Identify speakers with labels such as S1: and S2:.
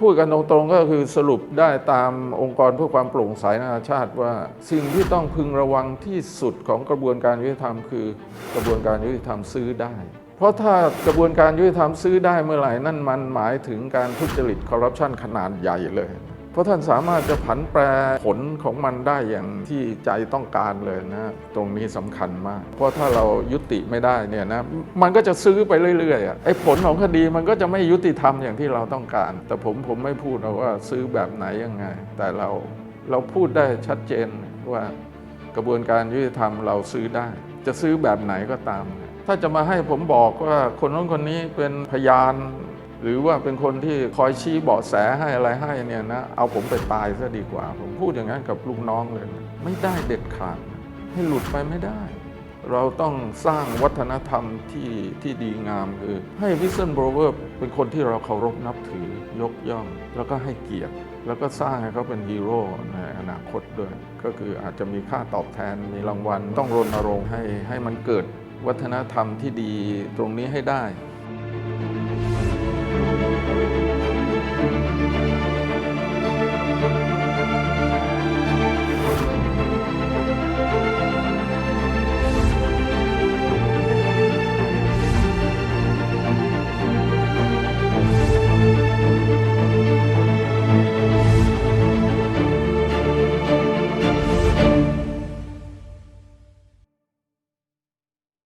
S1: พูดกันตรงๆก็คือสรุปได้ตามองค์กรเพื่อความโปร่งใสนานาชาติว่า สิ่งที่ต้องพึงระวังที่สุดของกระบวนการยุติธรรมคือกระบวนการยุติธรรมซื้อได้ เพราะถ้ากระบวนการยุติธรรมซื้อได้เมื่อไหร่นั่นมันหมายถึงการทุจริตคอร์รัปชันขนาดใหญ่เลย เพราะท่านสามารถจะผันแปรผลของมันได้อย่างที่ใจต้องการเลยนะ ตรงนี้สำคัญมาก เพราะถ้าเรายุติไม่ได้เนี่ยนะมันก็จะซื้อไปเรื่อยๆอะไอ้ผลของคดีมันก็จะไม่ยุติธรรมอย่างที่เราต้องการ แต่ผมผมไม่พูดหรอกว่าซื้อแบบไหนยังไง แต่เราเราพูดได้ชัดเจนว่ากระบวนการยุติธรรมเราซื้อได้ จะซื้อแบบไหนก็ตาม ถ้าจะมาให้ผมบอกว่าคนนู้นคนนี้เป็นพยาน หรือว่าเป็นคนที่คอยชี้เบาะแสให้อะไรให้เนี่ยนะเอาผมไปตายซะดีกว่า ผมพูดอย่างนั้นกับลูกน้องเลยนะไม่ได้เด็ดขาดให้หลุดไปไม่ได้ เราต้องสร้างวัฒนธรรมที่ที่ดีงามคือให้วิสเซนโบรเวอร์เป็นคนที่เราเคารพนับถือยกย่อง แล้วก็ให้เกียรติ แล้วก็สร้างให้เขาเป็นฮีโร่ในอนาคตด้วย ก็คืออาจจะมีค่าตอบแทนมีรางวัล ต้องรณรงค์ให้ให้มันเกิดวัฒนธรรมที่ดีตรงนี้ให้ได้ thank you